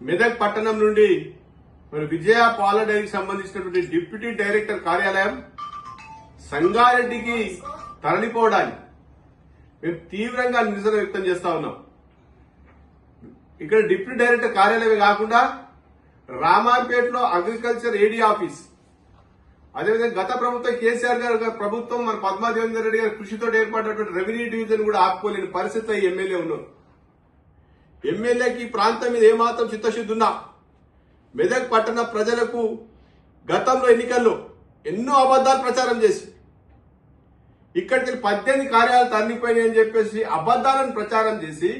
మెదక్ పట్టణం నుండి మరి విజయ పాల డైరీకి సంబంధించినటువంటి డిప్యూటీ డైరెక్టర్ కార్యాలయం సంగారెడ్డికి తరలిపోవడానికి మేము తీవ్రంగా నిరసన వ్యక్తం చేస్తా ఉన్నాం. ఇక్కడ డిప్యూటీ డైరెక్టర్ కార్యాలయమే కాకుండా రామాపేటలో అగ్రికల్చర్ ఏడీ ఆఫీస్ అదేవిధంగా గత ప్రభుత్వం కేసీఆర్ గారు ప్రభుత్వం మన పద్మాదేవేందర్ రెడ్డి గారి కృషితో ఏర్పడినటువంటి రెవెన్యూ డివిజన్ కూడా ఆపుకోలేని పరిస్థితి ఎమ్మెల్యే ఉన్నారు. ఎమ్మెల్యేకి ఈ ప్రాంతం మీద ఏమాత్రం చిత్తశుద్ధి ఉన్నా? మెదక్ పట్టణ ప్రజలకు గతంలో ఎన్నికల్లో ఎన్నో అబద్ధాలు ప్రచారం చేసి ఇక్కడికి పద్దెనిమిది కార్యాలు తరలిపోయినాయి అని చెప్పేసి అబద్ధాలను ప్రచారం చేసి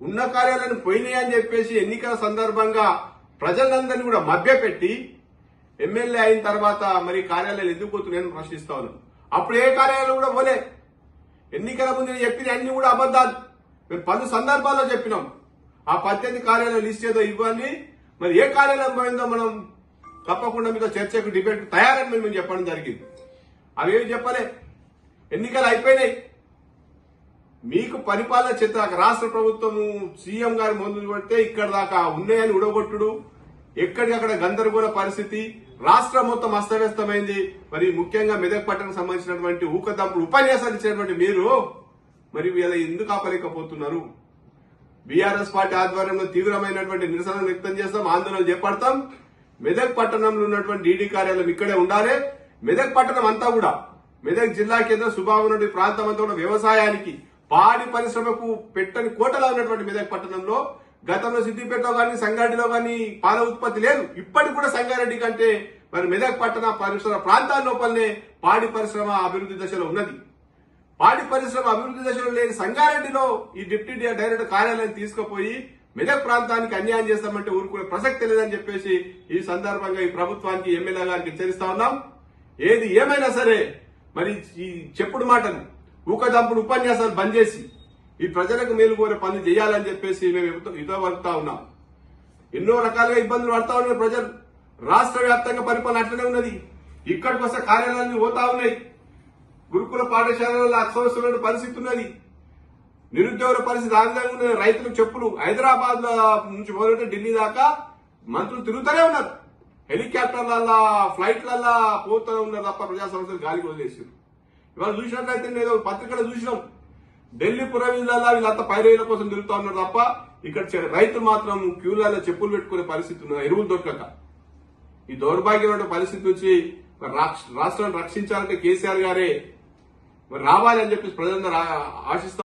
ఉన్న కార్యాలను పోయినాయి అని చెప్పేసి ఎన్నికల సందర్భంగా ప్రజలందరినీ కూడా మభ్యపెట్టి ఎమ్మెల్యే అయిన తర్వాత మరి కార్యాలయాలు ఎందుకు పోతున్నాయని ప్రశ్నిస్తా ఉన్నాను అప్పుడు ఏ కార్యాలయాలు కూడా పోలే. ఎన్నికల ముందు నేను చెప్పిన అన్ని కూడా అబద్ధాలు. మేము పలు సందర్భాల్లో చెప్పినాం. ఆ పద్దెనిమిది కార్యాలయం లిస్ట్ ఏదో ఇవ్వండి. మరి ఏ కార్యాలయం పోయిందో మనం తప్పకుండా మీతో చర్చకు డిబేట్ తయారని మేము చెప్పడం జరిగింది. అవేమి చెప్పలే. ఎన్నికలు అయిపోయినాయి. మీకు పరిపాలన చేత రాష్ట్ర ప్రభుత్వము సీఎం గారు ముందు పడితే ఇక్కడ దాకా ఉన్నాయని ఉడగొట్టుడు ఎక్కడికక్కడ గందరగోళ పరిస్థితి. రాష్ట్రం మొత్తం అస్తవ్యస్తమైంది. మరి ముఖ్యంగా మెదక్ పట్టణకు సంబంధించినటువంటి ఊకదంపుడు ఉపన్యాసాలు ఇచ్చినటువంటి మీరు మరి వీళ్ళ ఎందుకు ఆపలేకపోతున్నారు? బీఆర్ఎస్ పార్టీ ఆధ్వర్యంలో తీవ్రమైనటువంటి నిరసన వ్యక్తం చేస్తాం ఆందోళన చేపడతాం. మెదక్ పట్టణంలో ఉన్నటువంటి డీడీ కార్యాలయం ఇక్కడే ఉండాలి. మెదక్ పట్టణం అంతా కూడా మెదక్ జిల్లా కేంద్ర సుభావనుడి ప్రాంతం అంతా కూడా వ్యవసాయానికి పాడి పరిశ్రమకు పెట్టని కోటలా ఉన్నటువంటి మెదక్ పట్టణంలో గతంలో సిద్దిపేటలో కానీ సంగారెడ్డిలో కానీ పాల ఉత్పత్తి లేదు. ఇప్పటికి కూడా సంగారెడ్డి కంటే మరి మెదక్ పట్టణ పరిశ్రమ ప్రాంతాల లోపలనే పాడి పరిశ్రమ అభివృద్ధి దశలో ఉన్నది. పాడి పరిశ్రమ అభివృద్ధి దశలో లేని సంగారెడ్డిలో ఈ డిప్యూటీ డైరెక్టర్ కార్యాలయం తీసుకుపోయి మెదక్ ప్రాంతానికి అన్యాయం చేస్తామంటే ఊరుకునే ప్రసక్తి లేదని చెప్పేసి ఈ సందర్భంగా ఈ ప్రభుత్వానికి ఎమ్మెల్యే గారికి హెచ్చరిస్తా ఉన్నాం. ఏది ఏమైనా సరే మరి ఈ చెప్పుడు మాటలు ఊకదంపుడు ఉపన్యాసాలు బంద్ చేసి ఈ ప్రజలకు మేలు కోరే పనులు చేయాలని చెప్పేసి మేము ఇదో వరుతా ఉన్నాం. ఎన్నో రకాలుగా ఇబ్బందులు పడతా ఉన్నారు ప్రజలు. రాష్ట్ర వ్యాప్తంగా పరిపాలన అట్లనే ఉన్నది. ఇక్కడికి వస్తే కార్యాలయాన్ని పోతా ఉన్నాయి. గురుకుల పాఠశాలలో అక్షవస్తున్న పరిస్థితి ఉన్నది. నిరుద్యోగుల పరిస్థితి ఆ విధంగా ఉన్నది. రైతులకు చెప్పులు హైదరాబాద్ నుంచి మొదలెట్టి ఢిల్లీ దాకా మంత్రులు తిరుగుతూనే ఉన్నారు. హెలికాప్టర్లల్లా ఫ్లైట్లల్లా పోతూ ఉన్నారు తప్ప ప్రజా సంస్థలు గాలికి వదిలేసారు ఇవాళ చూసినట్లయితే నేను పత్రికలు చూసినాం. ఢిల్లీ పురవీధులలో వీళ్ళంతా పైరేల కోసం తిరుగుతూ ఉన్నారు తప్ప ఇక్కడ రైతులు మాత్రం క్యూలలో చెప్పులు పెట్టుకునే పరిస్థితి ఉన్నది. ఎరువులు దొరకక. ఈ దౌర్భాగ్యమైన పరిస్థితి నుంచి రాష్ట్రాన్ని రక్షించాలంటే కేసీఆర్ గారే మరి రావాలి అని చెప్పేసి ప్రజలందరూ ఆశిస్తారు